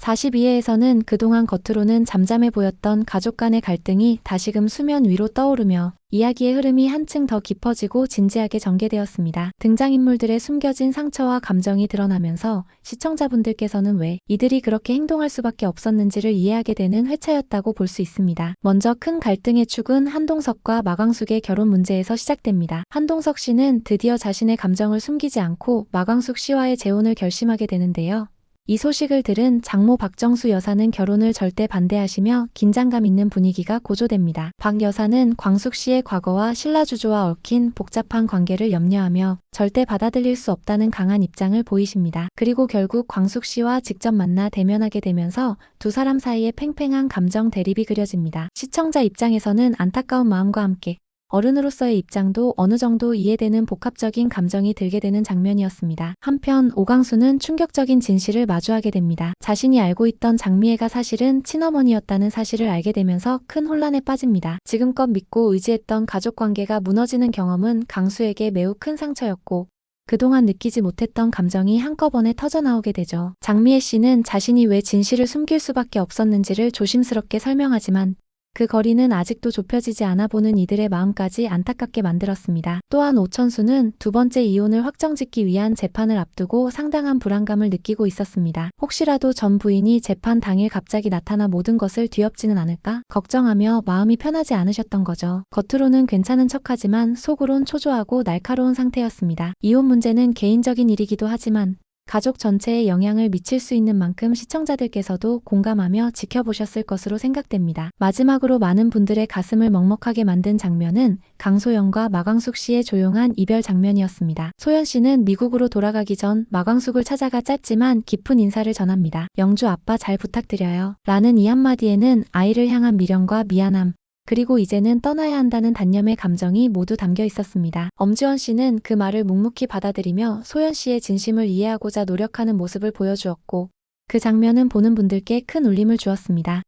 42회에서는 그동안 겉으로는 잠잠해 보였던 가족 간의 갈등이 다시금 수면 위로 떠오르며 이야기의 흐름이 한층 더 깊어지고 진지하게 전개되었습니다. 등장인물들의 숨겨진 상처와 감정이 드러나면서 시청자분들께서는 왜 이들이 그렇게 행동할 수밖에 없었는지를 이해하게 되는 회차였다고 볼 수 있습니다. 먼저 큰 갈등의 축은 한동석과 마광숙의 결혼 문제에서 시작됩니다. 한동석 씨는 드디어 자신의 감정을 숨기지 않고 마광숙 씨와의 재혼을 결심하게 되는데요. 이 소식을 들은 장모 박정수 여사는 결혼을 절대 반대하시며 긴장감 있는 분위기가 고조됩니다. 박 여사는 광숙 씨의 과거와 신라주조와 얽힌 복잡한 관계를 염려하며 절대 받아들일 수 없다는 강한 입장을 보이십니다. 그리고 결국 광숙 씨와 직접 만나 대면하게 되면서 두 사람 사이에 팽팽한 감정 대립이 그려집니다. 시청자 입장에서는 안타까운 마음과 함께 어른으로서의 입장도 어느 정도 이해되는 복합적인 감정이 들게 되는 장면이었습니다. 한편 오강수는 충격적인 진실을 마주하게 됩니다. 자신이 알고 있던 장미애가 사실은 친어머니였다는 사실을 알게 되면서 큰 혼란에 빠집니다. 지금껏 믿고 의지했던 가족 관계가 무너지는 경험은 강수에게 매우 큰 상처였고 그동안 느끼지 못했던 감정이 한꺼번에 터져나오게 되죠. 장미애 씨는 자신이 왜 진실을 숨길 수밖에 없었는지를 조심스럽게 설명하지만 그 거리는 아직도 좁혀지지 않아 보는 이들의 마음까지 안타깝게 만들었습니다. 또한 오천수는 두 번째 이혼을 확정짓기 위한 재판을 앞두고 상당한 불안감을 느끼고 있었습니다. 혹시라도 전 부인이 재판 당일 갑자기 나타나 모든 것을 뒤엎지는 않을까? 걱정하며 마음이 편하지 않으셨던 거죠. 겉으로는 괜찮은 척하지만 속으론 초조하고 날카로운 상태였습니다. 이혼 문제는 개인적인 일이기도 하지만 가족 전체에 영향을 미칠 수 있는 만큼 시청자들께서도 공감하며 지켜보셨을 것으로 생각됩니다. 마지막으로 많은 분들의 가슴을 먹먹하게 만든 장면은 강소영과 마광숙 씨의 조용한 이별 장면이었습니다. 소연 씨는 미국으로 돌아가기 전 마광숙을 찾아가 짧지만 깊은 인사를 전합니다. 영주 아빠 잘 부탁드려요. 라는 이 한마디에는 아이를 향한 미련과 미안함, 그리고 이제는 떠나야 한다는 단념의 감정이 모두 담겨 있었습니다. 엄지원 씨는 그 말을 묵묵히 받아들이며 소연 씨의 진심을 이해하고자 노력하는 모습을 보여주었고, 그 장면은 보는 분들께 큰 울림을 주었습니다.